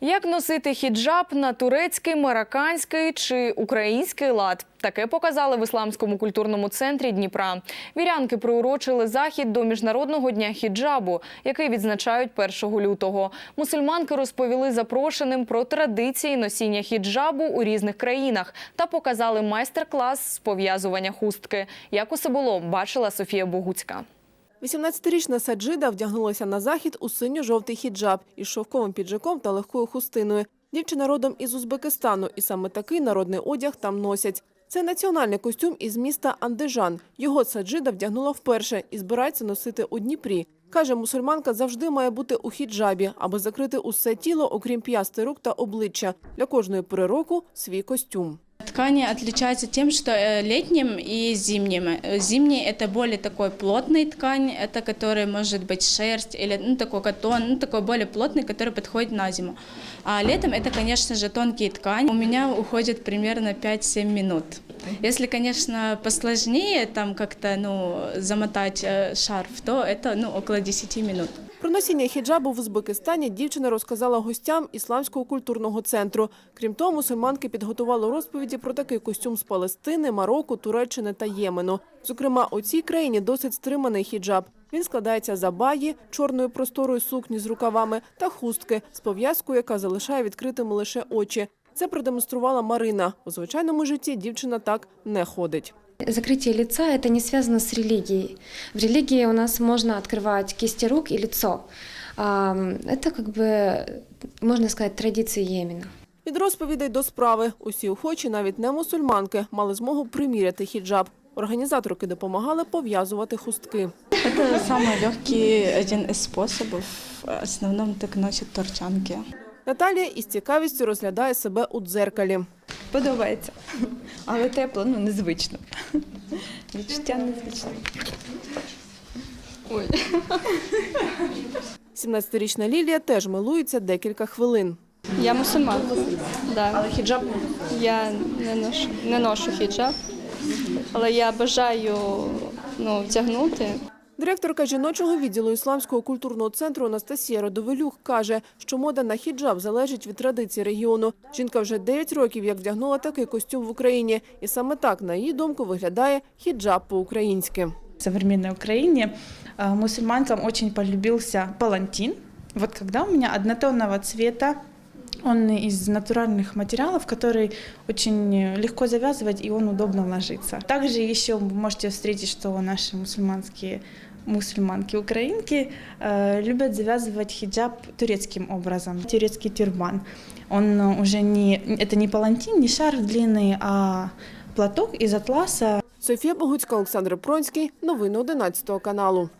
Як носити хіджаб на турецький, марокканський чи український лад? Таке показали в ісламському культурному центрі Дніпра. Вірянки приурочили захід до міжнародного дня хіджабу, який відзначають 1 лютого. Мусульманки розповіли запрошеним про традиції носіння хіджабу у різних країнах та показали майстер-клас з пов'язування хустки. Як усе було, бачила Софія Богуцька. 18-річна Саджида вдягнулася на захід у синьо-жовтий хіджаб із шовковим піджаком та легкою хустиною. Дівчина родом із Узбекистану, і саме такий народний одяг там носять. Це національний костюм із міста Андижан. Його Саджида вдягнула вперше і збирається носити у Дніпрі. Каже, мусульманка завжди має бути у хіджабі, аби закрити усе тіло, окрім п'ясти рук та обличчя. Для кожної пори року свій костюм. Ткани отличаются тем, что э, летним и зимним. Э, Зимний – это более такой плотный ткань, это который может быть шерсть или ну, такой катон, ну, такой более плотный, который подходит на зиму. А летом это, конечно же, тонкие ткани. У меня уходит примерно 5-7 минут. Если, конечно, посложнее там как-то ну, замотать э, шарф, то это ну, около 10 минут. Про носіння хіджабу в Узбекистані дівчина розказала гостям ісламського культурного центру. Крім того, мусульманки підготували розповіді про такий костюм з Палестини, Марокко, Туреччини та Ємену. Зокрема, у цій країні досить стриманий хіджаб. Він складається з абаї, чорної просторої сукні з рукавами та хустки з пов'язкою, яка залишає відкритими лише очі. Це продемонструвала Марина. У звичайному житті дівчина так не ходить. Закрытие лица – это не связано с религией. В религии у нас можно открывать кисти рук и лицо. А, Это как бы, можно сказать, традиции Йемена. Від розповідей до справи усі охочі, навіть не мусульманки, мали змогу приміряти хіджаб. Організаторки допомагали пов'язувати хустки. Это самый легкий один из способов. В основном так носят торчанки. Наталія із цікавістю розглядає себе у дзеркалі. Подобається. Але тепло, ну незвично. Відчуття незвичне. 17-річна Лілія теж милується декілька хвилин. Я мусульман. Да. Але хіджаб? Я не ношу, не ношу хіджаб, але я бажаю ну, вдягнути. Директорка жіночого відділу ісламського культурного центру Анастасія Родовелюк каже, що мода на хіджаб залежить від традицій регіону. Жінка вже 9 років як вдягнула такий костюм в Україні. І саме так, на її думку, виглядає хіджаб по-українськи. В современной Украине мусульманкам очень полюбился палантин. Вот когда у меня однотонного цвета, он из натуральных материалов, который очень легко завязывать и он удобно ложится. Также еще можете встретить, что наши мусульманские мусульманки, украинки э, любят завязывать хиджаб турецким образом, турецкий тюрбан. Он уже не, это не палантин, не шарф длинный, а платок из атласа, Софія Богуцька, Олександр Пронський. Новини 11 каналу.